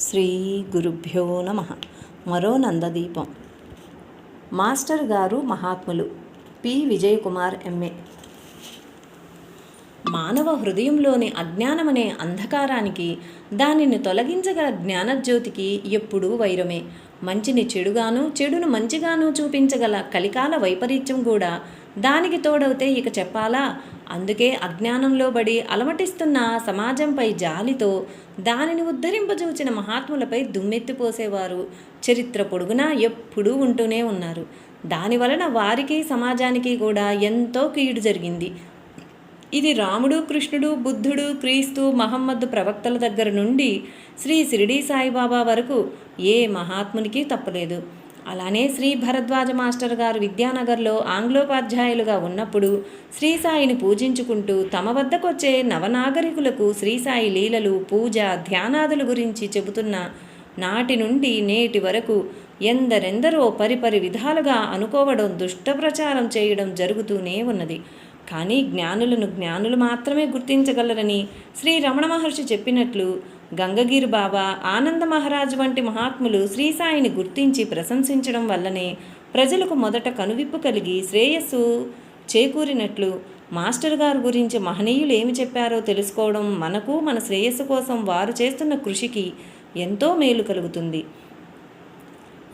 శ్రీ గురుభ్యో నమ. మరో నందదీపం. మాస్టర్ గారు మహాత్ములు. పి. విజయకుమార్ ఎంఏ మానవ హృదయంలోని అజ్ఞానమనే అంధకారానికి దానిని తొలగించగల జ్ఞానజ్యోతికి ఎప్పుడూ వైరమే. మంచిని చెడుగాను చెడును మంచిగాను చూపించగల కలికాల వైపరీత్యం కూడా దానికి తోడవుతే ఇక చెప్పాలా? అందుకే అజ్ఞానంలో బడి అలమటిస్తున్న సమాజంపై జాలితో దానిని ఉద్ధరింపజూచిన మహాత్ములపై దుమ్మెత్తిపోసేవారు చరిత్ర పొడుగునా ఎప్పుడూ ఉంటూనే ఉన్నారు. దానివలన వారికి సమాజానికి కూడా ఎంతో కీడు జరిగింది. ఇది రాముడు కృష్ణుడు బుద్ధుడు క్రీస్తు మహమ్మద్ ప్రవక్తల దగ్గర నుండి శ్రీ షిరిడీ సాయిబాబా వరకు ఏ మహాత్మునికి తప్పలేదు. అలానే శ్రీ భరద్వాజ మాస్టర్ గారు విద్యానగర్లో ఆంగ్లోపాధ్యాయులుగా ఉన్నప్పుడు శ్రీ సాయిని పూజించుకుంటూ తమ వద్దకొచ్చే నవనాగరికులకు శ్రీసాయి లీలలు పూజ ధ్యానాదుల గురించి చెబుతున్న నాటి నుండి నేటి వరకు ఎందరెందరో పరిపరి విధాలుగా అనుకోవడం దుష్ట ప్రచారం చేయడం జరుగుతూనే ఉన్నది. కానీ జ్ఞానులను జ్ఞానులు మాత్రమే గుర్తించగలరని శ్రీ రమణ మహర్షి చెప్పినట్లు గంగగిరి బాబా ఆనంద మహారాజు వంటి మహాత్ములు శ్రీ సాయిని గుర్తించి ప్రశంసించడం వల్లనే ప్రజలకు మొదట కనువిప్పు కలిగి శ్రేయస్సు చేకూరినట్లు మాస్టర్ గారు గురించి మహనీయులు ఏమి చెప్పారో తెలుసుకోవడం మనకు మన శ్రేయస్సు కోసం వారు చేస్తున్న కృషికి ఎంతో మేలు కలుగుతుంది.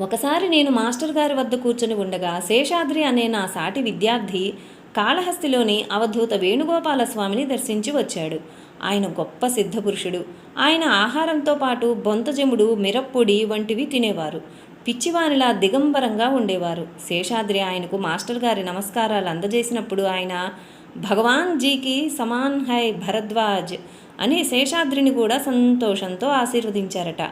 ఒకసారి నేను మాస్టర్ గారి వద్ద కూర్చొని ఉండగా శేషాద్రి అనే నా సాటి విద్యార్థి కాళహస్తిలోని అవధూత వేణుగోపాలస్వామిని దర్శించి వచ్చాడు. ఆయన గొప్ప సిద్ధపురుషుడు. ఆయన ఆహారంతో పాటు బొంతజముడు మిరప్పొడి వంటివి తినేవారు. పిచ్చివానిలా దిగంబరంగా ఉండేవారు. శేషాద్రి ఆయనకు మాస్టర్ గారి నమస్కారాలు అందజేసినప్పుడు ఆయన భగవాన్ జీకి సమాన్ హై భరద్వాజ్ అని శేషాద్రిని కూడా సంతోషంతో ఆశీర్వదించారట.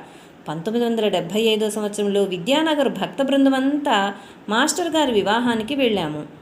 పంతొమ్మిది వందల డెబ్భై ఐదో సంవత్సరంలో విద్యానగర్ భక్త బృందమంతా మాస్టర్ గారి వివాహానికి వెళ్ళాము.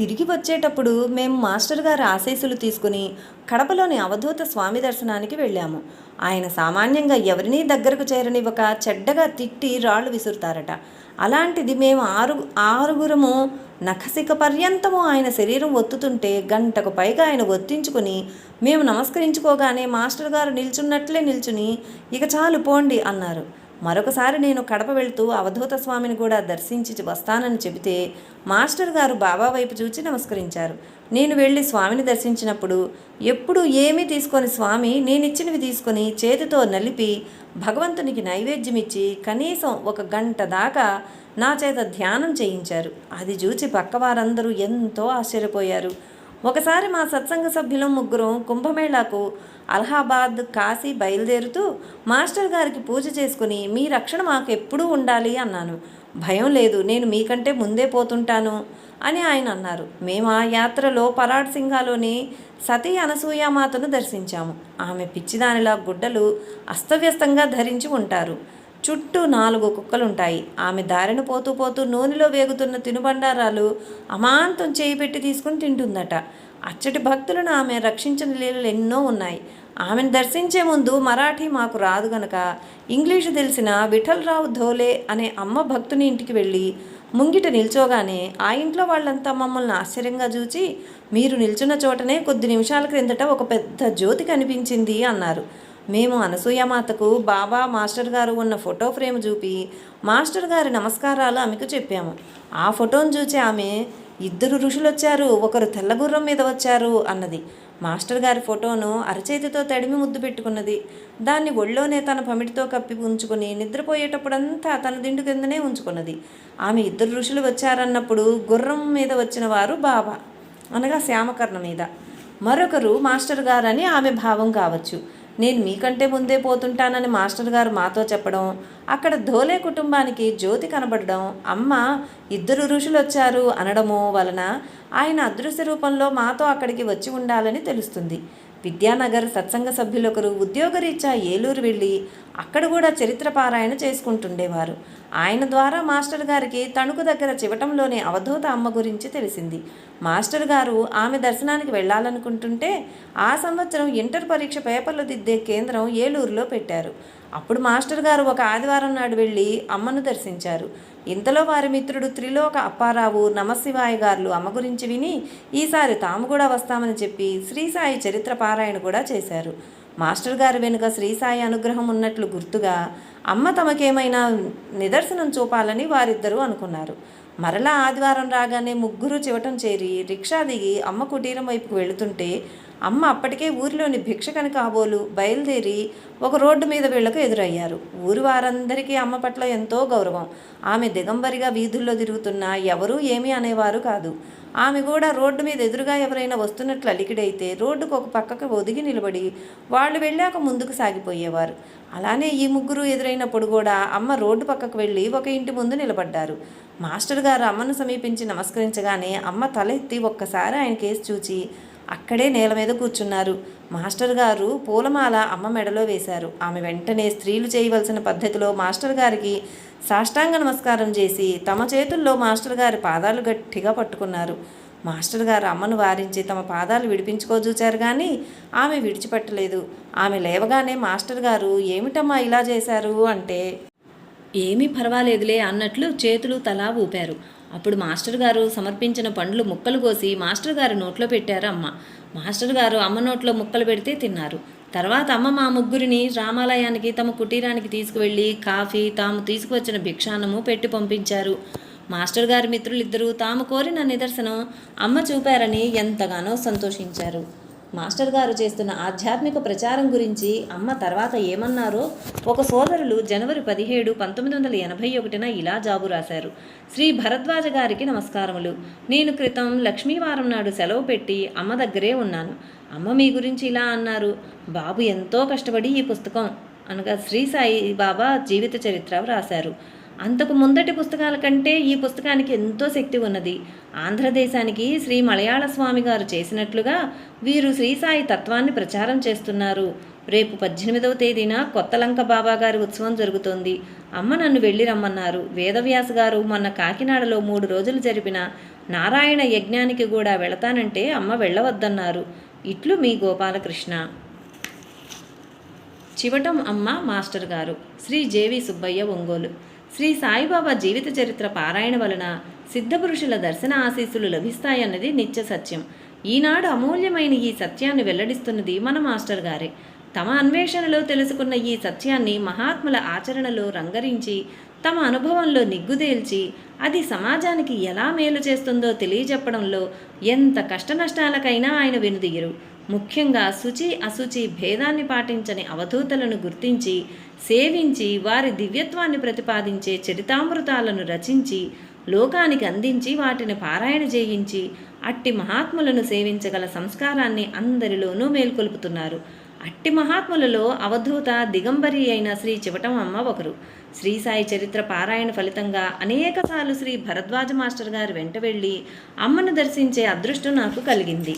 తిరిగి వచ్చేటప్పుడు మేము మాస్టర్ గారు ఆశీస్సులు తీసుకుని కడపలోని అవధూత స్వామి దర్శనానికి వెళ్ళాము. ఆయన సామాన్యంగా ఎవరినీ దగ్గరకు చేరనివ్వక చెడ్డగా తిట్టి రాళ్ళు విసురుతారట. అలాంటిది మేము ఆరు ఆరుగురము నఖసిక పర్యంతము ఆయన శరీరం ఒత్తుతుంటే గంటకు పైగా ఆయన ఒత్తించుకుని మేము నమస్కరించుకోగానే మాస్టర్ గారు నిల్చున్నట్లే నిల్చుని ఇక చాలు పోండి అన్నారు. మరొకసారి నేను కడప వెళ్తూ అవధూత స్వామిని కూడా దర్శించి వస్తానని చెబితే మాస్టర్ గారు బాబా వైపు చూచి నమస్కరించారు. నేను వెళ్ళి స్వామిని దర్శించినప్పుడు ఎప్పుడు ఏమీ తీసుకొని స్వామి నేనిచ్చినవి తీసుకొని చేతితో నలిపి భగవంతునికి నైవేద్యం ఇచ్చి కనీసం ఒక గంట దాకా నా చేత ధ్యానం చేయించారు. అది చూచి పక్కవారందరూ ఎంతో ఆశ్చర్యపోయారు. ఒకసారి మా సత్సంగ సభ్యులు ముగ్గురం కుంభమేళాకు అలహాబాద్ కాశీ బయలుదేరుతూ మాస్టర్ గారికి పూజ చేసుకుని మీ రక్షణ మాకు ఎప్పుడూ ఉండాలి అన్నాను. భయం లేదు నేను మీకంటే ముందే పోతుంటాను అని ఆయన అన్నారు. మేము ఆ యాత్రలో పరాడ్ సింగాలోని సతీ అనసూయామాతను దర్శించాము. ఆమె పిచ్చిదానిలా గుడ్డలు అస్తవ్యస్తంగా ధరించి ఉంటారు. చుట్టూ నాలుగు కుక్కలుంటాయి. ఆమె దారిన పోతూ పోతూ నూనెలో వేగుతున్న తినుబండారాలు అమాంతం చేయి పెట్టి తీసుకుని తింటుందట. అచ్చటి భక్తులను ఆమె రక్షించిన లీలలు ఎన్నో ఉన్నాయి. ఆమెను దర్శించే ముందు మరాఠీ మాకు రాదు గనక ఇంగ్లీషు తెలిసిన విఠలరావు ధోలే అనే అమ్మ భక్తుని ఇంటికి వెళ్ళి ముంగిట నిల్చోగానే ఆ ఇంట్లో వాళ్ళంతా మమ్మల్ని ఆశ్చర్యంగా చూచి మీరు నిల్చున్న చోటనే కొద్ది నిమిషాల క్రిందట ఒక పెద్ద జ్యోతి కనిపించింది అన్నారు. మేము అనసూయమాతకు బాబా మాస్టర్ గారు ఉన్న ఫోటో ఫ్రేమ్ చూపి మాస్టర్ గారి నమస్కారాలు ఆమెకు చెప్పాము. ఆ ఫోటోను చూసి ఆమె ఇద్దరు ఋషులు వచ్చారు ఒకరు తెల్లగుర్రం మీద వచ్చారు అన్నది. మాస్టర్ గారి ఫోటోను అరచేతితో తడిమి ముద్దు పెట్టుకున్నది. దాన్ని ఒళ్ళోనే తన పమిటితో కప్పి ఉంచుకుని నిద్రపోయేటప్పుడంతా తన దిండు కిందనే ఉంచుకున్నది. ఆమె ఇద్దరు ఋషులు వచ్చారన్నప్పుడు గుర్రం మీద వచ్చిన వారు బాబా అనగా శ్యామకర్ణ మీద. మరొకరు మాస్టర్ గారని ఆమె భావం కావచ్చు. నేను మీకంటే ముందే పోతుంటానని మాస్టర్ గారు మాతో చెప్పడం అక్కడ ధోలే కుటుంబానికి జ్యోతి కనబడడం అమ్మ ఇద్దరు ఋషులు వచ్చారు అనడము వలన ఆయన అదృశ్య రూపంలో మాతో అక్కడికి వచ్చి ఉండాలని తెలుస్తుంది. విద్యానగర్ సత్సంగ సభ్యులొకరు ఉద్యోగరీత్యా ఏలూరు వెళ్ళి అక్కడ కూడా చరిత్ర పారాయణ చేసుకుంటుండేవారు. ఆయన ద్వారా మాస్టర్ గారికి తణుకు దగ్గర చివటంలోని అవధూత అమ్మ గురించి తెలిసింది. మాస్టర్ గారు ఆమె దర్శనానికి వెళ్ళాలనుకుంటుంటే ఆ సంవత్సరం ఇంటర్ పరీక్ష పేపర్లు దిద్దే కేంద్రం ఏలూరులో పెట్టారు. అప్పుడు మాస్టర్ గారు ఒక ఆదివారం నాడు వెళ్ళి అమ్మను దర్శించారు. ఇంతలో వారి మిత్రుడు త్రిలోక అప్పారావు నమశివాయ గారు అమ్మ గురించి విని ఈసారి తాము కూడా వస్తామని చెప్పి శ్రీసాయి చరిత్ర పారాయణ కూడా చేశారు. మాస్టర్ గారి వెనుక శ్రీసాయి అనుగ్రహం ఉన్నట్లు గుర్తుగా అమ్మ తమకేమైనా నిదర్శనం చూపాలని వారిద్దరూ అనుకున్నారు. మరలా ఆదివారం రాగానే ముగ్గురు చివటం చేరి రిక్షా దిగి అమ్మ కుటీరం వైపుకు వెళుతుంటే అమ్మ అప్పటికే ఊరిలోని భిక్షకని కాబోలు బయలుదేరి ఒక రోడ్డు మీద వీళ్ళకు ఎదురయ్యారు. ఊరి వారందరికీ అమ్మ పట్ల ఎంతో గౌరవం. ఆమె దిగంబరిగా వీధుల్లో తిరుగుతున్నా ఎవరూ ఏమీ అనేవారు కాదు. ఆమె కూడా రోడ్డు మీద ఎదురుగా ఎవరైనా వస్తున్నట్లు అలికిడైతే రోడ్డుకు ఒక పక్కకు ఒదిగి నిలబడి వాళ్ళు వెళ్ళాక ముందుకు సాగిపోయేవారు. అలానే ఈ ముగ్గురు ఎదురైనప్పుడు కూడా అమ్మ రోడ్డు పక్కకు వెళ్ళి ఒక ఇంటి ముందు నిలబడ్డారు. మాస్టర్ గారు అమ్మను సమీపించి నమస్కరించగానే అమ్మ తలెత్తి ఒక్కసారి ఆయన కేసు చూచి అక్కడే నేల మీద కూర్చున్నారు. మాస్టర్ గారు పూలమాల అమ్మ మెడలో వేశారు. ఆమె వెంటనే స్త్రీలు చేయవలసిన పద్ధతిలో మాస్టర్ గారికి సాష్టాంగ నమస్కారం చేసి తమ చేతుల్లో మాస్టర్ గారి పాదాలు గట్టిగా పట్టుకున్నారు. మాస్టర్ గారు అమ్మను వారించి తమ పాదాలు విడిపించుకోజూచారు కానీ ఆమె విడిచిపెట్టలేదు. ఆమె లేవగానే మాస్టర్ గారు ఏమిటమ్మా ఇలా చేశారు? అంటే ఏమీ పర్వాలేదులే అన్నట్లు చేతులు తలా ఊపారు. అప్పుడు మాస్టర్ గారు సమర్పించిన పండ్లు ముక్కలు కోసి మాస్టర్ గారు నోట్లో పెట్టారు అమ్మ. మాస్టర్ గారు అమ్మ నోట్లో ముక్కలు పెడితే తిన్నారు. తర్వాత అమ్మ మా ముగ్గురిని రామాలయానికి తమ కుటీరానికి తీసుకువెళ్ళి కాఫీ తాము తీసుకువచ్చిన భిక్షాన్నము పెట్టి పంపించారు. మాస్టర్ గారి మిత్రులిద్దరూ తాము కోరిన నిదర్శనం అమ్మ చూపారని ఎంతగానో సంతోషించారు. మాస్టర్ గారు చేస్తున్న ఆధ్యాత్మిక ప్రచారం గురించి అమ్మ తర్వాత ఏమన్నారో ఒక సోదరులు జనవరి పదిహేడు పంతొమ్మిది వందల ఎనభై ఒకటిన ఇలా జాబు రాశారు. శ్రీ భరద్వాజ గారికి నమస్కారములు. నేను క్రితం లక్ష్మీవారం నాడు సెలవు పెట్టి అమ్మ దగ్గరే ఉన్నాను. అమ్మ మీ గురించి ఇలా అన్నారు బాబు ఎంతో కష్టపడి ఈ పుస్తకం అనగా శ్రీ సాయి బాబా జీవిత చరిత్ర వ్రాశారు అంతకు ముందటి పుస్తకాల కంటే ఈ పుస్తకానికి ఎంతో శక్తి ఉన్నది. ఆంధ్రదేశానికి శ్రీ మలయాళ స్వామి గారు చేసినట్లుగా వీరు శ్రీ సాయి తత్వాన్ని ప్రచారం చేస్తున్నారు. రేపు పద్దెనిమిదవ తేదీన కొత్తలంక బాబా గారి ఉత్సవం జరుగుతోంది. అమ్మ నన్ను వెళ్ళి రమ్మన్నారు. వేదవ్యాస గారు మొన్న కాకినాడలో మూడు రోజులు జరిపిన నారాయణ యజ్ఞానికి కూడా వెళతానంటే అమ్మ వెళ్ళవద్దన్నారు. ఇట్లు మీ గోపాలకృష్ణ. చివటం అమ్మ మాస్టర్ గారు. శ్రీ జేవి సుబ్బయ్య ఒంగోలు. శ్రీ సాయిబాబా జీవిత చరిత్ర పారాయణ వలన సిద్ధపురుషుల దర్శన ఆశీస్సులు లభిస్తాయన్నది నిత్య సత్యం. ఈనాడు అమూల్యమైన ఈ సత్యాన్ని వెల్లడిస్తున్నది మన మాస్టర్ గారే. తమ అన్వేషణలో తెలుసుకున్న ఈ సత్యాన్ని మహాత్ముల ఆచరణలో రంగరించి తమ అనుభవంలో నిగ్గుదేల్చి అది సమాజానికి ఎలా మేలు చేస్తుందో తెలియజెప్పడంలో ఎంత కష్టనష్టాలకైనా ఆయన వెనుదిగిరు. ముఖ్యంగా శుచి అశుచి భేదాన్ని పాటించని అవధూతలను గుర్తించి సేవించి వారి దివ్యత్వాన్ని ప్రతిపాదించే చరితామృతాలను రచించి లోకానికి అందించి వాటిని పారాయణ చేయించి అట్టి మహాత్ములను సేవించగల సంస్కారాన్ని అందరిలోనూ మేల్కొల్పుతున్నారు. అట్టి మహాత్ములలో అవధూత దిగంబరి అయిన శ్రీ చివటమమ్మ ఒకరు. శ్రీ సాయి చరిత్ర పారాయణ ఫలితంగా అనేకసార్లు శ్రీ భరద్వాజ మాస్టర్ గారు వెంట వెళ్ళి అమ్మను దర్శించే అదృష్టం నాకు కలిగింది.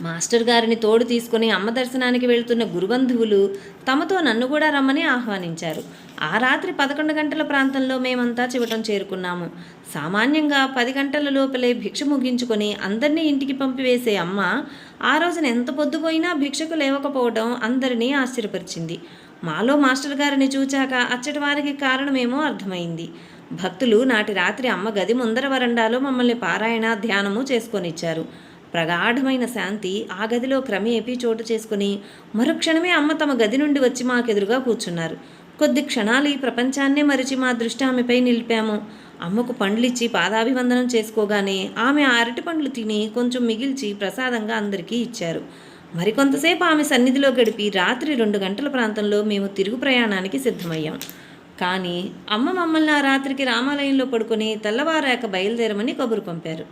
మాస్టర్ గారిని తోడు తీసుకుని అమ్మ దర్శనానికి వెళ్తున్న గురుబంధువులు తమతో నన్ను కూడా రమ్మని ఆహ్వానించారు. ఆ రాత్రి పదకొండు గంటల ప్రాంతంలో మేమంతా చివటం చేరుకున్నాము. సామాన్యంగా పది గంటల లోపలే భిక్ష ముగించుకొని అందరినీ ఇంటికి పంపివేసే అమ్మ ఆ రోజున ఎంత పొద్దుపోయినా భిక్షకు లేవకపోవడం అందరినీ ఆశ్చర్యపరిచింది. మాలో మాస్టర్ గారిని చూచాక అచ్చటి వారికి కారణమేమో అర్థమైంది. భక్తులు నాటి రాత్రి అమ్మ గది ముందర వరండాలో మమ్మల్ని పారాయణ ధ్యానము చేసుకొనిచ్చారు. ప్రగాఢమైన శాంతి ఆ గదిలో క్రమేపీ చోటు చేసుకుని మరుక్షణమే అమ్మ తమ గది నుండి వచ్చి మాకెదురుగా కూర్చున్నారు. కొద్ది క్షణాలు ఈ ప్రపంచాన్నే మరిచి మా దృష్టి ఆమెపై నిలిపాము. అమ్మకు పండ్లిచ్చి పాదాభివందనం చేసుకోగానే ఆమె ఆ అరటి పండ్లు తిని కొంచెం మిగిల్చి ప్రసాదంగా అందరికీ ఇచ్చారు. మరికొంతసేపు ఆమె సన్నిధిలో గడిపి రాత్రి రెండు గంటల ప్రాంతంలో మేము తిరుగు ప్రయాణానికి సిద్ధమయ్యాం. కానీ అమ్మ మమ్మల్ని ఆ రాత్రికి రామాలయంలో పడుకొని తెల్లవారాక బయలుదేరమని కబురు పంపారు.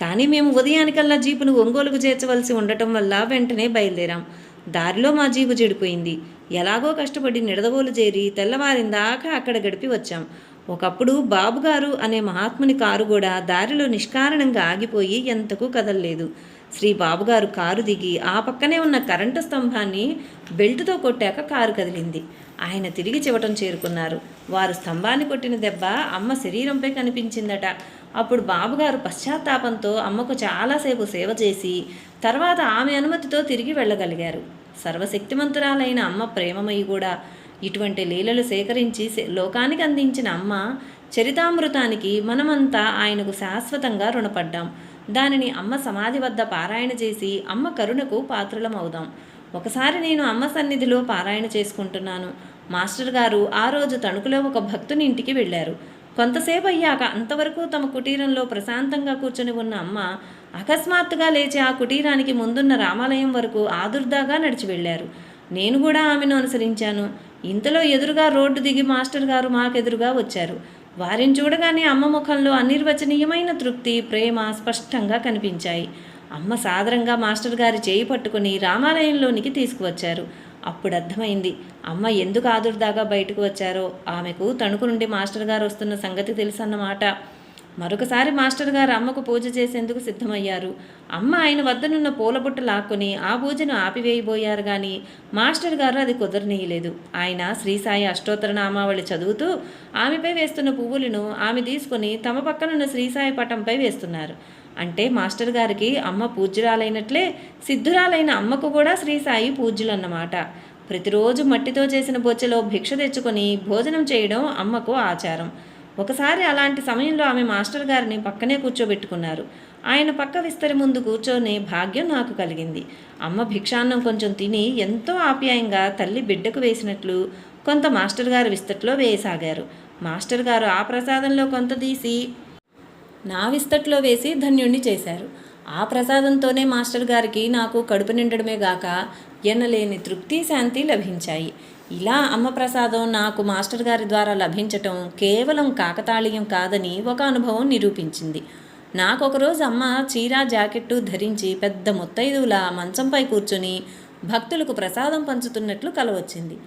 కానీ మేము ఉదయానికల్లా జీపును ఒంగోలుకు చేర్చవలసి ఉండటం వల్ల వెంటనే బయలుదేరాం. దారిలో మా జీపు చెడిపోయింది. ఎలాగో కష్టపడి నిడదవోలు చేరి తెల్లవారిందాకా అక్కడ గడిపి వచ్చాం. ఒకప్పుడు బాబుగారు అనే మహాత్ముని కారు కూడా దారిలో నిష్కారణంగా ఆగిపోయి ఎంతకు కదలలేదు. శ్రీ బాబుగారు కారు దిగి ఆ పక్కనే ఉన్న కరెంటు స్తంభాన్ని బెల్టుతో కొట్టాక కారు కదిలింది. ఆయన తిరిగి చివటం చేరుకున్నారు. వారు స్తంభాన్ని కొట్టిన దెబ్బ అమ్మ శరీరంపై కనిపించిందట. అప్పుడు బాబుగారు పశ్చాత్తాపంతో అమ్మకు చాలాసేపు సేవ చేసి తర్వాత ఆమె అనుమతితో తిరిగి వెళ్ళగలిగారు. సర్వశక్తిమంతురాలైన అమ్మ ప్రేమమయి కూడా ఇటువంటి లీలలు సేకరించి లోకానికి అందించిన అమ్మ చరితామృతానికి మనమంతా ఆయనకు శాశ్వతంగా రుణపడ్డాం. దానిని అమ్మ సమాధి వద్ద పారాయణ చేసి అమ్మ కరుణకు పాత్రులమవుదాం. ఒకసారి నేను అమ్మ సన్నిధిలో పారాయణ చేసుకుంటున్నాను. మాస్టర్ గారు ఆ రోజు తణుకులో ఒక భక్తుని ఇంటికి వెళ్ళారు. కొంతసేపు అయ్యాక అంతవరకు తమ కుటీరంలో ప్రశాంతంగా కూర్చొని ఉన్న అమ్మ అకస్మాత్తుగా లేచి ఆ కుటీరానికి ముందున్న రామాలయం వరకు ఆదుర్దాగా నడిచి వెళ్ళారు. నేను కూడా ఆమెను అనుసరించాను. ఇంతలో ఎదురుగా రోడ్డు దిగి మాస్టర్ గారు మాకెదురుగా వచ్చారు. వారిని చూడగానే అమ్మ ముఖంలో అనిర్వచనీయమైన తృప్తి ప్రేమ స్పష్టంగా కనిపించాయి. అమ్మ సాదరంగా మాస్టర్ గారి చేయి పట్టుకుని రామాలయంలోనికి తీసుకువచ్చారు. అప్పుడు అర్థమైంది అమ్మ ఎందుకు ఆదుర్దాగా బయటకు వచ్చారో ఆమెకు తణుకు నుండి మాస్టర్ గారు వస్తున్న సంగతి తెలుసన్నమాట. మరొకసారి మాస్టర్ గారు అమ్మకు పూజ చేసేందుకు సిద్ధమయ్యారు. అమ్మ ఆయన వద్దనున్న పూలబుట్ట లాక్కొని ఆ పూజను ఆపివేయబోయారు కానీ మాస్టర్ గారు అది కుదరనీయలేదు. ఆయన శ్రీసాయి అష్టోత్తర నామావళి చదువుతూ ఆమెపై వేస్తున్న పువ్వులను ఆమె తీసుకొని తమ పక్కనున్న శ్రీసాయి పటంపై వేస్తున్నారు. అంటే మాస్టర్ గారికి అమ్మ పూజ్యురాలైనట్లే సిద్ధురాలైన అమ్మకు కూడా శ్రీసాయి పూజ్యులన్నమాట. ప్రతిరోజు మట్టితో చేసిన బొచ్చెలో భిక్ష తెచ్చుకొని భోజనం చేయడం అమ్మకు ఆచారం. ఒకసారి అలాంటి సమయంలో ఆమె మాస్టర్ గారిని పక్కనే కూర్చోబెట్టుకున్నారు. ఆయన పక్క విస్తరి ముందు కూర్చొని భాగ్యం నాకు కలిగింది. అమ్మ భిక్షాన్నం కొంచెం తిని ఎంతో ఆప్యాయంగా తల్లి బిడ్డకు వేసినట్లు కొంత మాస్టర్ గారు విస్తట్లో వేయసాగారు. మాస్టర్ గారు ఆ ప్రసాదంలో కొంత తీసి నా విస్తట్లో వేసి ధన్యుణ్ణి చేశారు. ఆ ప్రసాదంతోనే మాస్టర్ గారికి నాకు కడుపు నిండడమే గాక ఎనలేని తృప్తి శాంతి లభించాయి. ఇలా అమ్మ ప్రసాదం నాకు మాస్టర్ గారి ద్వారా లభించటం కేవలం కాకతాళీయం కాదని ఒక అనుభవం నిరూపించింది. నాకు ఒకరోజు అమ్మ చీర జాకెట్టు ధరించి పెద్ద ముత్తైదువులా మంచంపై కూర్చుని భక్తులకు ప్రసాదం పంచుతున్నట్లు కలవచ్చింది.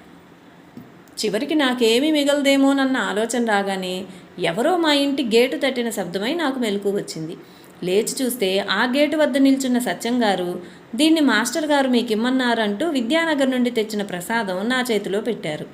చివరికి నాకేమీ మిగలదేమోనన్న ఆలోచన రాగానే ఎవరో మా ఇంటి గేటు తట్టిన శబ్దమై నాకు మెలకు వచ్చింది. లేచి చూస్తే ఆ గేటు వద్ద నిల్చున్న సత్యం గారు దీన్ని మాస్టర్ గారు మీకు ఇమ్మన్నారంటూ విద్యానగర్ నుండి తెచ్చిన ప్రసాదం నా చేతిలో పెట్టారు.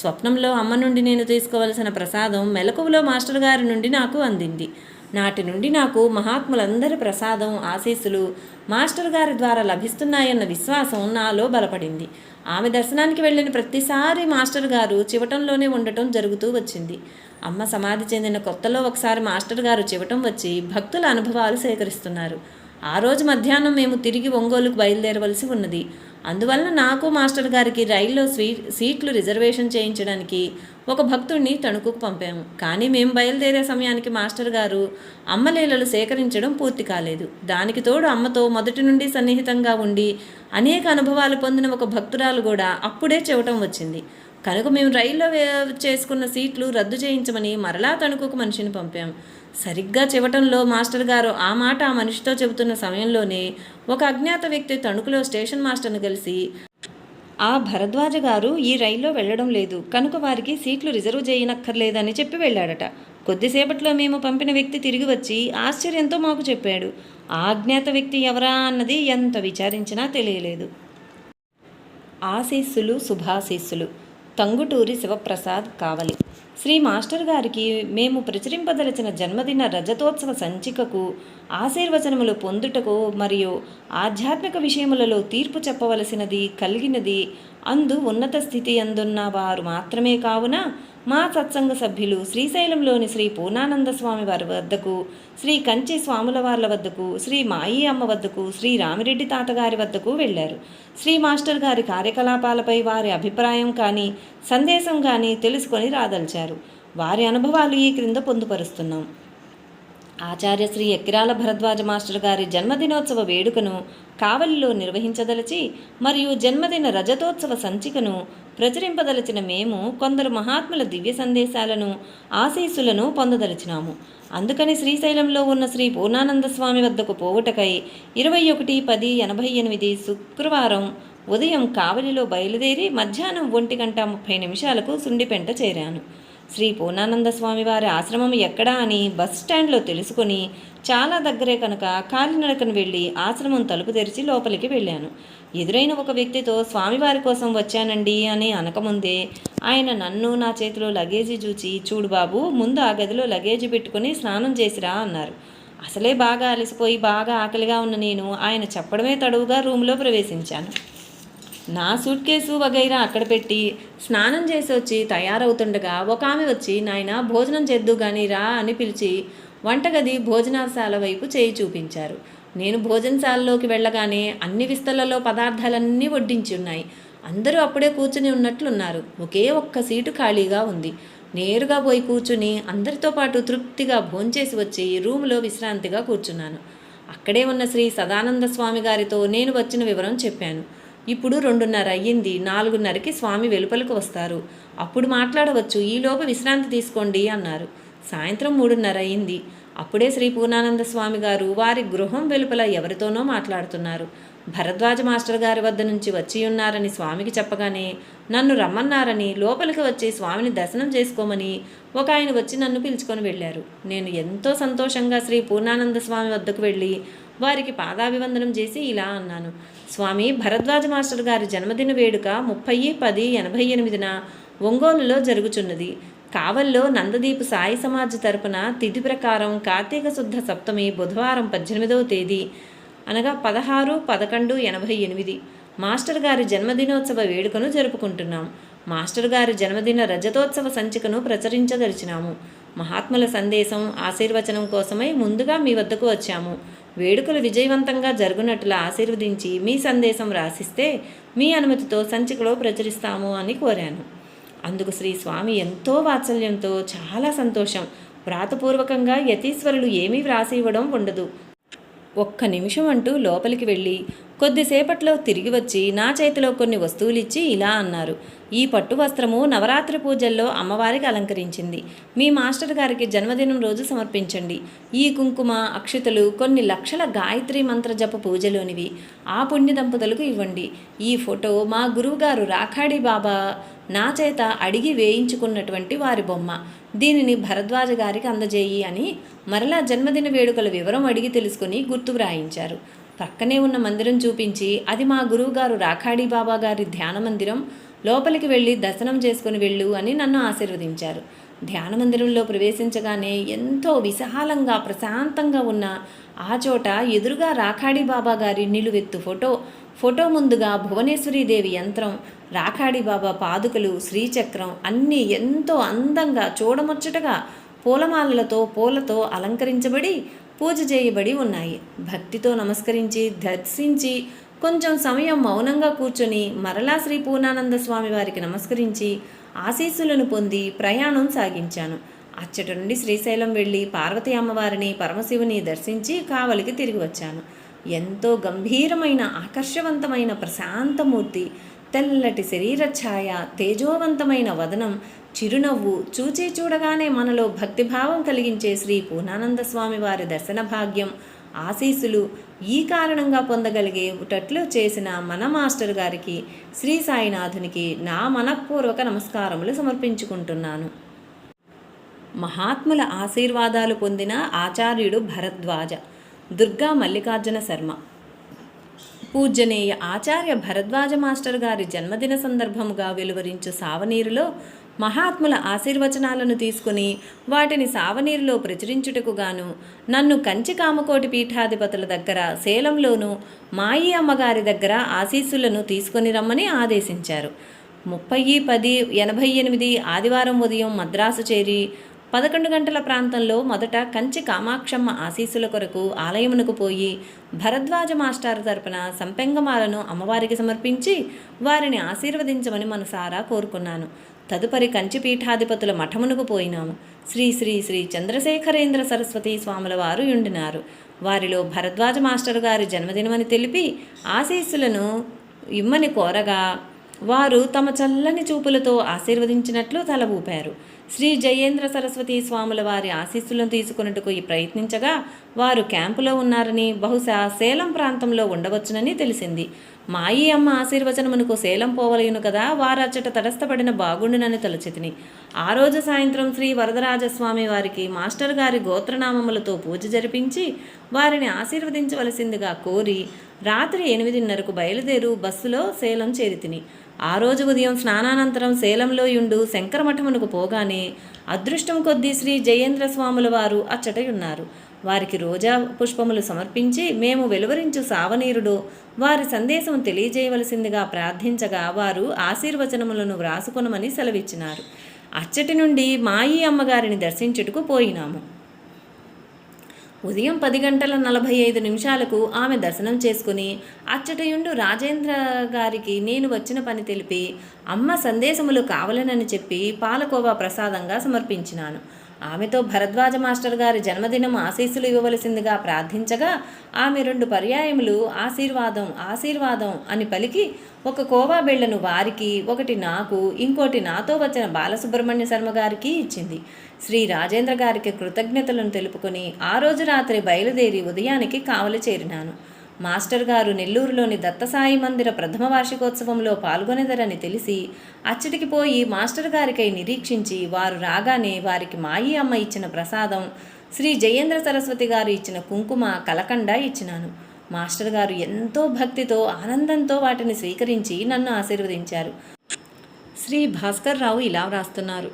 స్వప్నంలో అమ్మ నుండి నేను తీసుకోవలసిన ప్రసాదం మెలకువలో మాస్టర్ గారి నుండి నాకు అందింది. నాటి నుండి నాకు మహాత్ములందరి ప్రసాదం ఆశీస్సులు మాస్టర్ గారి ద్వారా లభిస్తున్నాయన్న విశ్వాసం నాలో బలపడింది. ఆమె దర్శనానికి వెళ్ళిన ప్రతిసారి మాస్టర్ గారు చివటంలోనే ఉండటం జరుగుతూ వచ్చింది. అమ్మ సమాధి చెందిన కొత్తలో ఒకసారి మాస్టర్ గారు చివటం వచ్చి భక్తుల అనుభవాలు సేకరిస్తున్నారు. ఆ రోజు మధ్యాహ్నం మేము తిరిగి ఒంగోలుకు బయలుదేరవలసి ఉన్నది. అందువలన నాకు మాస్టర్ గారికి రైల్లో స్వీ సీట్లు రిజర్వేషన్ చేయించడానికి ఒక భక్తుడిని తణుకుకు పంపాము. కానీ మేము బయలుదేరే సమయానికి మాస్టర్ గారు అమ్మలీలలు సేకరించడం పూర్తి కాలేదు. దానికి తోడు అమ్మతో మొదటి నుండి సన్నిహితంగా ఉండి అనేక అనుభవాలు పొందిన ఒక భక్తురాలు కూడా అప్పుడే చెవటం వచ్చింది. కనుక మేము రైల్లో చేసుకున్న సీట్లు రద్దు చేయించమని మరలా తణుకుకు మనిషిని పంపాం. సరిగ్గా చెవటంలో మాస్టర్ గారు ఆ మాట ఆ మనిషితో చెబుతున్న సమయంలోనే ఒక అజ్ఞాత వ్యక్తి తణుకులో స్టేషన్ మాస్టర్ను కలిసి ఆ భరద్వాజ గారు ఈ రైల్లో వెళ్ళడం లేదు. కనుక వారికి సీట్లు రిజర్వ్ చేయనక్కర్లేదని చెప్పి వెళ్ళాడట. కొద్దిసేపట్లో మేము పంపిన వ్యక్తి తిరిగి వచ్చి ఆశ్చర్యంతో మాకు చెప్పాడు. ఆ అజ్ఞాత వ్యక్తి ఎవరా అన్నది ఎంత విచారించినా తెలియలేదు. ఆశీస్సులు శుభాశీస్సులు. తంగుటూరి శివప్రసాద్ కావలి. శ్రీ మాస్టర్ గారికి మేము ప్రచురింపదలచిన జన్మదిన రజతోత్సవ సంచికకు ఆశీర్వచనములు పొందుటకు మరియు ఆధ్యాత్మిక విషయములలో తీర్పు చెప్పవలసినది కలిగినది అందు ఉన్నత స్థితి అందున్న వారు మాత్రమే కావున మా సత్సంగ సభ్యులు శ్రీశైలంలోని శ్రీ పూర్ణానంద స్వామి వారి వద్దకు శ్రీ కంచి స్వాముల వార్ల వద్దకు శ్రీ మాయి అమ్మ వద్దకు శ్రీ రామిరెడ్డి తాతగారి వద్దకు వెళ్ళారు. శ్రీ మాస్టర్ గారి కార్యకలాపాలపై వారి అభిప్రాయం కానీ సందేశం కానీ తెలుసుకొని రాదలిచారు. వారి అనుభవాలు ఈ క్రింద పొందుపరుస్తున్నాం. ఆచార్య శ్రీ ఎక్కిరాల భరద్వాజ మాస్టర్ గారి జన్మదినోత్సవ వేడుకను కావలిలో నిర్వహించదలచి మరియు జన్మదిన రజతోత్సవ సంచికను ప్రచురింపదలచిన మేము కొందరు మహాత్ముల దివ్య సందేశాలను ఆశీస్సులను పొందదలిచినాము. అందుకని శ్రీశైలంలో ఉన్న శ్రీ పూర్ణానంద స్వామి వద్దకు పోవుటకై ఇరవై ఒకటి పది ఎనభై ఎనిమిది శుక్రవారం ఉదయం కావలిలో బయలుదేరి మధ్యాహ్నం ఒంటి గంట ముప్పై నిమిషాలకు సుండిపెంట చేరాను. శ్రీ పూర్ణానంద స్వామి వారి ఆశ్రమం ఎక్కడా అని బస్ స్టాండ్లో తెలుసుకొని చాలా దగ్గరే కనుక కాలినడకను వెళ్ళి ఆశ్రమం తలుపు తెరిచి లోపలికి వెళ్ళాను. ఎదురైన ఒక వ్యక్తితో స్వామివారి కోసం వచ్చానండి అని అనకముందే ఆయన నన్ను నా చేతిలో లగేజీ చూచి చూడు బాబు ముందు ఆ గదిలో లగేజీ పెట్టుకుని స్నానం చేసిరా అన్నారు. అసలే బాగా అలసిపోయి బాగా ఆకలిగా ఉన్న నేను ఆయన చెప్పడమే తడువుగా రూమ్లో ప్రవేశించాను. నా సూట్ కేసు వగైరా అక్కడ పెట్టి స్నానం చేసి వచ్చి తయారవుతుండగా ఒక ఆమె వచ్చి నాయన భోజనం చేద్దు కానీ రా అని పిలిచి వంటగది భోజనశాల వైపు చేయి చూపించారు. నేను భోజనశాలలోకి వెళ్ళగానే అన్ని విస్తలలో పదార్థాలన్నీ వడ్డించి ఉన్నాయి. అందరూ అప్పుడే కూర్చుని ఉన్నట్లున్నారు. ఒకే ఒక్క సీటు ఖాళీగా ఉంది. నేరుగా పోయి కూర్చుని అందరితో పాటు తృప్తిగా భోంచేసి వచ్చి రూములో విశ్రాంతిగా కూర్చున్నాను. అక్కడే ఉన్న శ్రీ సదానంద స్వామి గారితో నేను వచ్చిన వివరం చెప్పాను. ఇప్పుడు రెండున్నర అయ్యింది నాలుగున్నరకి స్వామి వెలుపలకు వస్తారు. అప్పుడు మాట్లాడవచ్చు ఈలోపు విశ్రాంతి తీసుకోండి అన్నారు. సాయంత్రం మూడున్నర అయింది అప్పుడే శ్రీ పూర్ణానంద స్వామి గారు వారి గృహం వెలుపల ఎవరితోనో మాట్లాడుతున్నారు. భరద్వాజ మాస్టర్ గారి వద్ద నుంచి వచ్చి ఉన్నారని స్వామికి చెప్పగానే నన్ను రమ్మన్నారని లోపలికి వచ్చి స్వామిని దర్శనం చేసుకోమని ఒక ఆయన వచ్చి నన్ను పిలుచుకొని వెళ్ళారు. నేను ఎంతో సంతోషంగా శ్రీ పూర్ణానంద స్వామి వద్దకు వెళ్ళి వారికి పాదాభివందనం చేసి ఇలా అన్నాను. స్వామి భరద్వాజ మాస్టర్ గారి జన్మదిన వేడుక ముప్పై పది ఎనభై ఎనిమిదిన ఒంగోలులో జరుగుచున్నది. కావల్లో నందదీప్ సాయి సమాజ్ తరపున తిథి ప్రకారం కార్తీక శుద్ధ సప్తమి బుధవారం పద్దెనిమిదవ తేదీ అనగా పదహారు పదకొండు ఎనభై ఎనిమిది. మాస్టర్ గారి జన్మదినోత్సవ వేడుకను జరుపుకుంటున్నాం. మాస్టర్ గారి జన్మదిన రజతోత్సవ సంచికను ప్రచురించదలిచినాము. మహాత్ముల సందేశం ఆశీర్వచనం కోసమై ముందుగా మీ వద్దకు వచ్చాము. వేడుకలు విజయవంతంగా జరుగునట్లు ఆశీర్వదించి మీ సందేశం రాసిస్తే మీ అనుమతితో సంచికలో ప్రచురిస్తాము అని కోరాను. అందుకు శ్రీ స్వామి ఎంతో వాత్సల్యంతో చాలా సంతోషం. వ్రాతపూర్వకంగా యతీశ్వరులు ఏమీ వ్రాసి ఇవ్వడం ఉండదు. ఒక్క నిమిషం అంటూ లోపలికి వెళ్ళి కొద్దిసేపట్లో తిరిగి వచ్చి నా చేతిలో కొన్ని వస్తువులిచ్చి ఇలా అన్నారు. ఈ పట్టు వస్త్రము నవరాత్రి పూజల్లో అమ్మవారికి అలంకరించింది. మీ మాస్టర్ గారికి జన్మదినం రోజు సమర్పించండి. ఈ కుంకుమ అక్షతలు కొన్ని లక్షల గాయత్రి మంత్ర జప పూజలోనివి. ఆ పుణ్య దంపతులకు ఇవ్వండి. ఈ ఫోటో మా గురువుగారు రాఖాడి బాబా నా చేత అడిగి వేయించుకున్నటువంటి వారి బొమ్మ. దీనిని భరద్వాజ గారికి అందజేయి అని మరలా జన్మదిన వేడుకల వివరం అడిగి తెలుసుకుని గుర్తు వ్రాయించారు. పక్కనే ఉన్న మందిరం చూపించి అది మా గురువుగారు రాఖాడి బాబా గారి ధ్యాన మందిరం లోపలికి వెళ్ళి దర్శనం చేసుకుని వెళ్ళు అని నన్ను ఆశీర్వదించారు. ధ్యాన మందిరంలో ప్రవేశించగానే ఎంతో విశాలంగా ప్రశాంతంగా ఉన్న ఆ చోట ఎదురుగా రాఖాడి బాబా గారి నిలువెత్తు ఫోటో ఫోటో ముందుగా భువనేశ్వరీదేవి యంత్రం రాఖాడి బాబా పాదుకలు శ్రీచక్రం అన్నీ ఎంతో అందంగా చూడముచ్చటగా పూలమాలలతో పూలతో అలంకరించబడి పూజ చేయబడి ఉన్నాయి. భక్తితో నమస్కరించి దర్శించి కొంచెం సమయం మౌనంగా కూర్చొని మరలా శ్రీ పూర్ణానంద స్వామి వారికి నమస్కరించి ఆశీస్సులను పొంది ప్రయాణం సాగించాను. అచ్చట నుండి శ్రీశైలం వెళ్ళి పార్వతీ అమ్మవారిని పరమశివుని దర్శించి కావలికి తిరిగి వచ్చాను. ఎంతో గంభీరమైన ఆకర్షవంతమైన ప్రశాంతమూర్తి తెల్లటి శరీర ఛాయ తేజోవంతమైన వదనం చిరునవ్వు చూచి చూడగానే మనలో భక్తిభావం కలిగించే శ్రీ పూర్ణానంద స్వామి వారి దర్శన భాగ్యం ఆశీస్సులు ఈ కారణంగా పొందగలిగేటట్లు చేసిన మన మాస్టర్ గారికి శ్రీ సాయినాథునికి నా మనఃపూర్వక నమస్కారములు సమర్పించుకుంటున్నాను. మహాత్ముల ఆశీర్వాదాలు పొందిన ఆచార్యుడు భరద్వాజ. దుర్గా మల్లికార్జున శర్మ. పూజనీయ ఆచార్య భరద్వాజ మాస్టర్ గారి జన్మదిన సందర్భముగా వెలువరించు సావనీరులో మహాత్ముల ఆశీర్వచనాలను తీసుకుని వాటిని సావనీరులో ప్రచురించుటకు గాను నన్ను కంచి కామకోటి పీఠాధిపతుల దగ్గర సేలంలోను మాయి అమ్మగారి దగ్గర ఆశీస్సులను తీసుకొని రమ్మని ఆదేశించారు. ముప్పై పది ఎనభై ఎనిమిది ఆదివారం ఉదయం మద్రాసు చేరి పదకొండు గంటల ప్రాంతంలో మొదట కంచి కామాక్షమ్మ ఆశీస్సుల కొరకు ఆలయమునకు పోయి భరద్వాజ మాస్టారు తరపున సంపెంగమాలను అమ్మవారికి సమర్పించి వారిని ఆశీర్వదించమని మనసారా కోరుకున్నాను. తదుపరి కంచి పీఠాధిపతుల మఠమునకు పోయినాము. శ్రీ శ్రీ శ్రీ చంద్రశేఖరేంద్ర సరస్వతి స్వాముల వారు ఉండినారు వారిలో భరద్వాజ మాస్టర్ గారి జన్మదినమని తెలిపి ఆశీస్సులను ఇమ్మని కోరగా వారు తమ చల్లని చూపులతో ఆశీర్వదించినట్లు తల ఊపారు. శ్రీ జయేంద్ర సరస్వతి స్వాముల వారి ఆశీస్సులను తీసుకున్నట్టుకు ఈ ప్రయత్నించగా వారు క్యాంపులో ఉన్నారని బహుశా సేలం ప్రాంతంలో ఉండవచ్చునని తెలిసింది. మాయి అమ్మ ఆశీర్వచనమునకు సేలం పోవలేను కదా వారచ్చట తటస్థపడిన బాగుండునని తలచితిని. ఆ రోజు సాయంత్రం శ్రీ వరదరాజస్వామి వారికి మాస్టర్ గారి గోత్రనామములతో పూజ జరిపించి వారిని ఆశీర్వదించవలసిందిగా కోరి రాత్రి ఎనిమిదిన్నరకు బయలుదేరు బస్సులో సేలం చేరితిని. ఆ రోజు ఉదయం స్నానానంతరం సేలంలో యుండు శంకరమఠమునకు పోగానే అదృష్టం కొద్దీ శ్రీ జయేంద్ర స్వాముల వారు అచ్చటయున్నారు. వారికి రోజా పుష్పములు సమర్పించి మేము వెలువరించు సావనీరుడు వారి సందేశం తెలియజేయవలసిందిగా ప్రార్థించగా వారు ఆశీర్వచనములను వ్రాసుకొనమని సెలవిచ్చినారు. అచ్చటి నుండి మాయి అమ్మగారిని దర్శించుటకు పోయినాము. ఉదయం పది గంటల నలభై ఐదు నిమిషాలకు ఆమె దర్శనం చేసుకుని అచ్చటయుండు రాజేంద్ర గారికి నేను వచ్చిన పని తెలిపి అమ్మ సందేశములు కావలనని చెప్పి పాలకోవా ప్రసాదంగా సమర్పించినాను. ఆమెతో భరద్వాజ మాస్టర్ గారి జన్మదినం ఆశీస్సులు ఇవ్వవలసిందిగా ప్రార్థించగా ఆమె రెండు పర్యాయములు ఆశీర్వాదం ఆశీర్వాదం అని పలికి ఒక కోవా బిళ్ళను వారికి ఒకటి నాకు ఇంకోటి నాతో వచ్చిన బాలసుబ్రహ్మణ్య శర్మ గారికి ఇచ్చింది. శ్రీ రాజేంద్ర గారికి కృతజ్ఞతలను తెలుపుకొని ఆ రోజు రాత్రి బయలుదేరి ఉదయానికి కావలి చేరినాను. మాస్టర్ గారు నెల్లూరులోని దత్తసాయి మందిర ప్రథమ వార్షికోత్సవంలో పాల్గొనేదరని తెలిసి అచ్చటికి పోయి మాస్టర్ గారికై నిరీక్షించి వారు రాగానే వారికి మాయి అమ్మ ఇచ్చిన ప్రసాదం శ్రీ జయేంద్ర సరస్వతి గారు ఇచ్చిన కుంకుమ కలకండ ఇచ్చినాను. మాస్టర్ గారు ఎంతో భక్తితో ఆనందంతో వాటిని స్వీకరించి నన్ను ఆశీర్వదించారు. శ్రీ భాస్కర్ రావు ఇలా వ్రాస్తున్నారు.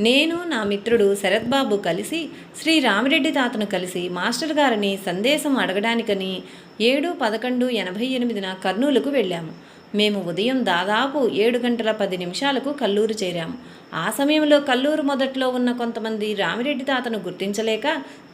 నేను నా మిత్రుడు శరత్బాబు కలిసి శ్రీ రామిరెడ్డి తాతను కలిసి మాస్టర్ గారిని సందేశం అడగడానికని ఏడు పదకొండు ఎనభై ఎనిమిదిన కర్నూలుకు వెళ్ళాము. మేము ఉదయం దాదాపు ఏడు గంటల పది నిమిషాలకు కల్లూరు చేరాము. ఆ సమయంలో కల్లూరు మొదట్లో ఉన్న కొంతమంది రామిరెడ్డి తాతను గుర్తించలేక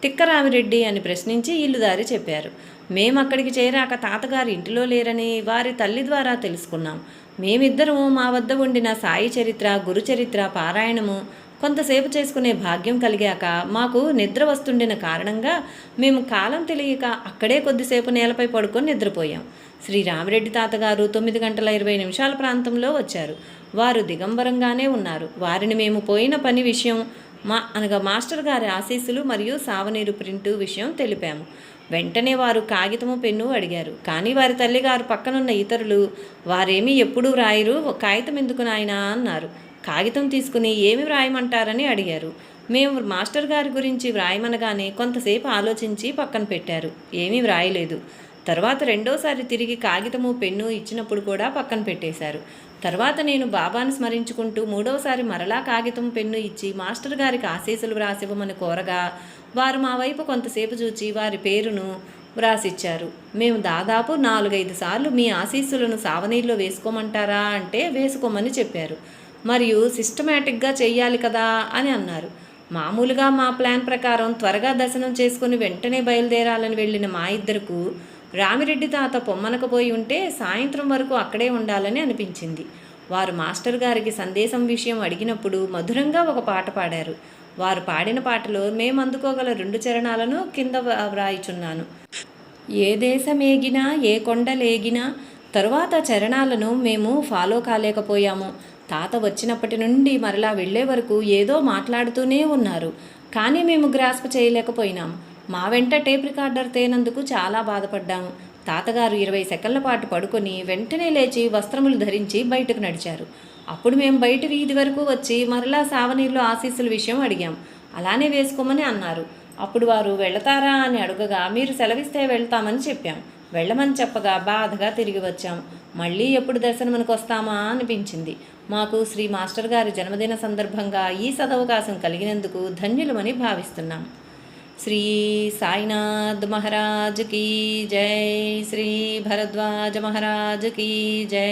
తిక్క రామిరెడ్డి అని ప్రశ్నించి ఇల్లుదారి చెప్పారు. మేము అక్కడికి చేరాక తాతగారు ఇంటిలో లేరని వారి తల్లి ద్వారా తెలుసుకున్నాం. మేమిద్దరము మా వద్ద ఉండిన సాయి చరిత్ర గురు చరిత్ర పారాయణము కొంతసేపు చేసుకునే భాగ్యం కలిగాక మాకు నిద్ర వస్తుండిన కారణంగా మేము కాలం తెలియక అక్కడే కొద్దిసేపు నేలపై పడుకొని నిద్రపోయాం. శ్రీ రామిరెడ్డి తాతగారు తొమ్మిది గంటల ఇరవై నిమిషాల ప్రాంతంలో వచ్చారు. వారు దిగంబరంగానే ఉన్నారు. వారిని మేము పోయిన పని విషయం మా అనగా మాస్టర్ గారి ఆశీస్సులు మరియు సావనీరు ప్రింటు విషయం తెలిపాము. వెంటనే వారు కాగితము పెన్ను అడిగారు. కానీ వారి తల్లిగారు పక్కనున్న ఇతరులు వారేమీ ఎప్పుడూ రాయరు కాగితం ఎందుకు నాయనా? అన్నారు. కాగితం తీసుకుని ఏమి వ్రాయమంటారని అడిగారు. మేము మాస్టర్ గారి గురించి వ్రాయమనగానే కొంతసేపు ఆలోచించి పక్కన పెట్టారు. ఏమీ వ్రాయలేదు. తర్వాత రెండోసారి తిరిగి కాగితము పెన్ను ఇచ్చినప్పుడు కూడా పక్కన పెట్టేశారు. తర్వాత నేను బాబాను స్మరించుకుంటూ మూడోసారి మరలా కాగితం పెన్ను ఇచ్చి మాస్టర్ గారికి ఆశీస్సులు వ్రాసివ్వమని కోరగా వారు మా వైపు కొంతసేపు చూచి వారి పేరును వ్రాసిచ్చారు. మేము దాదాపు నాలుగైదు సార్లు మీ ఆశీస్సులను సావనీరులో వేసుకోమంటారా అంటే వేసుకోమని చెప్పారు. మరియు సిస్టమేటిక్గా చేయాలి కదా అని అన్నారు. మామూలుగా మా ప్లాన్ ప్రకారం త్వరగా దర్శనం చేసుకుని వెంటనే బయలుదేరాలని వెళ్ళిన మా ఇద్దరకు రామిరెడ్డి తాత పొమ్మనకపోయి ఉంటే సాయంత్రం వరకు అక్కడే ఉండాలని అనిపించింది. వారు మాస్టర్ గారికి సందేశం విషయం అడిగినప్పుడు మధురంగా ఒక పాట పాడారు. వారు పాడిన పాటలో మేము అందుకోగల రెండు చరణాలను కింద వ్రాయిచున్నాను. ఏ దేశమేగినా ఏ కొండలేగినా తరువాత చరణాలను మేము ఫాలో కాలేకపోయాము. తాత వచ్చినప్పటి నుండి మరలా వెళ్ళే వరకు ఏదో మాట్లాడుతూనే ఉన్నారు. కానీ మేము గ్రాస్ప్ చేయలేకపోయినాం. మా వెంట టేప్ రికార్డర్ తేనందుకు చాలా బాధపడ్డాము తాతగారు ఇరవై సెకండ్ల పాటు పడుకొని వెంటనే లేచి వస్త్రములు ధరించి బయటకు నడిచారు. అప్పుడు మేము బయట వీధి వరకు వచ్చి మరలా సావనీరులో ఆశీస్సుల విషయం అడిగాం. అలానే వేసుకోమని అన్నారు. అప్పుడు వారు వెళతారా అని అడగగా మీరు సెలవిస్తే వెళ్తామని చెప్పాం. వెళ్ళమని చెప్పగా బాధగా తిరిగి వచ్చాం. మళ్ళీ ఎప్పుడు దర్శనమునికి వస్తామా అనిపించింది. మాకు శ్రీ మాస్టర్ గారి జన్మదిన సందర్భంగా ఈ సదవకాశం కలిగినందుకు ధన్యులమని భావిస్తున్నాం. శ్రీ సాయినాథ్ మహారాజ్ కీ జై శ్రీ భరద్వాజ మహారాజ్ కీ జై.